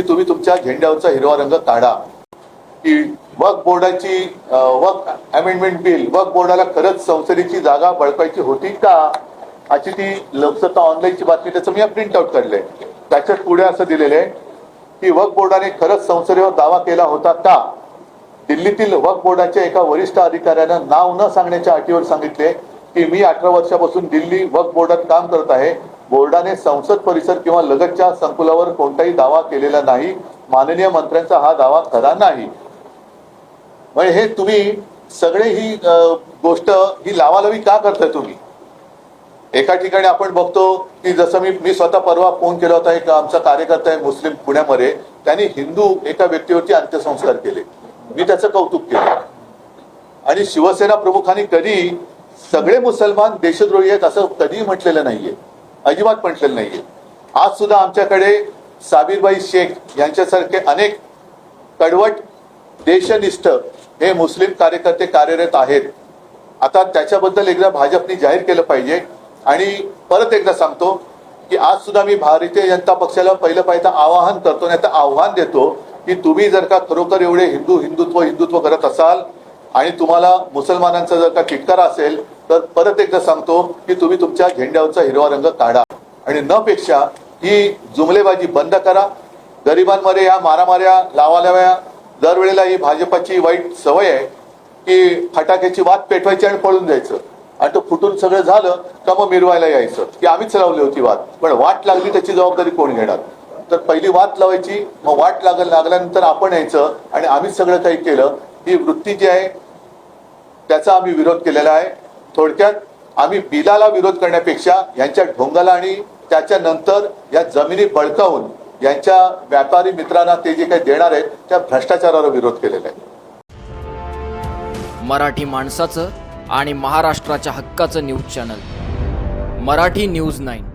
की तुम्ही तुमच्या झेंड्यावरचा हिरवा रंग काढा. की वक बोर्डाची वक अमेंडमेंट बिल वक बोर्डाला खरंच संसदेची जागा बळकायची होती का? अशी ती लोकसत्ता ऑनलाईनची बातमी त्याचं मी प्रिंट आउट काढलंय. त्याच्यात पुढे असं दिलेलं आहे की वक बोर्डाने खरंच संसदेवर दावा केला होता का? दिल्लीतील वक बोर्डाच्या एका वरिष्ठ अधिकाऱ्यानं नाव न सांगण्याच्या अटीवर सांगितले. की मी अठरा वर्षापासून दिल्ली वक्फ बोर्डात काम करत आहे. बोर्डाने संसद परिसर किंवा लगतच्या संकुलावर कोणताही दावा केलेला नाही. माननीय मंत्र्यांचा हा दावा खरा नाही. म्हणजे हे तुम्ही सगळे ही गोष्ट ही लावालावी का करताय तुम्ही? एका ठिकाणी आपण बघतो की जसं मी मी स्वतः परवा फोन केला होता एक आमचा कार्यकर्ता आहे मुस्लिम पुण्यामध्ये. त्यांनी हिंदू एका व्यक्तीवरती अंत्यसंस्कार केले. मी त्याचं कौतुक केलं. आणि शिवसेना प्रमुखांनी कधी सगळे मुसलमान देशद्रोही आहेत असं कधीही म्हटलेलं नाहीये. अजिबात म्हटलेलं नाहीये. आज सुद्धा आमच्याकडे साबीरबाई शेख यांच्यासारखे अनेक कडवट देशनिष्ठ हे मुस्लिम कार्यकर्ते कार्यरत आहेत. आता त्याच्याबद्दल एकदा भाजपने जाहीर केलं पाहिजे. आणि परत एकदा सांगतो की आज सुद्धा मी भारतीय जनता पक्षाला पहिलं पाहिजे आवाहन करतो नाही तर आव्हान देतो की तुम्ही जर का खरोखर एवढे हिंदू हिंदुत्व हिंदुत्व करत असाल आणि तुम्हाला मुसलमानांचा जर का किटकार असेल तर परत एकदा सांगतो की तुम्ही तुमच्या झेंड्यावरचा हिरवा रंग काढा. आणि न पेक्षा ही जुमलेबाजी बंद करा. गरिबांमध्ये या मारामाऱ्या लावालाव्या दरवेळेला ही भाजपाची वाईट सवय आहे की फटाक्याची वाद पेटवायची आणि पळून जायचं. आणि तो फुटून सगळं झालं का मग मिरवायला यायचं. की आम्हीच लावली होती वाद पण वाट लागली त्याची जबाबदारी कोण घेणार? तर पहिली वाट लावायची मग वाट लागल लागल्यानंतर आपण यायचं आणि आम्हीच सगळं काही केलं. ही वृत्ती जी आहे त्याचा आम्ही विरोध केलेला आहे. थोडक्यात आम्ही बिलाला विरोध करण्यापेक्षा यांच्या ढोंगाला आणि त्याच्यानंतर या जमिनी बळकावून यांच्या व्यापारी मित्रांना ते जे काही देणार आहेत त्या भ्रष्टाचाराला विरोध केलेला आहे. मराठी माणसाचं आणि महाराष्ट्राच्या हक्काचं news channel. Marathi news nine.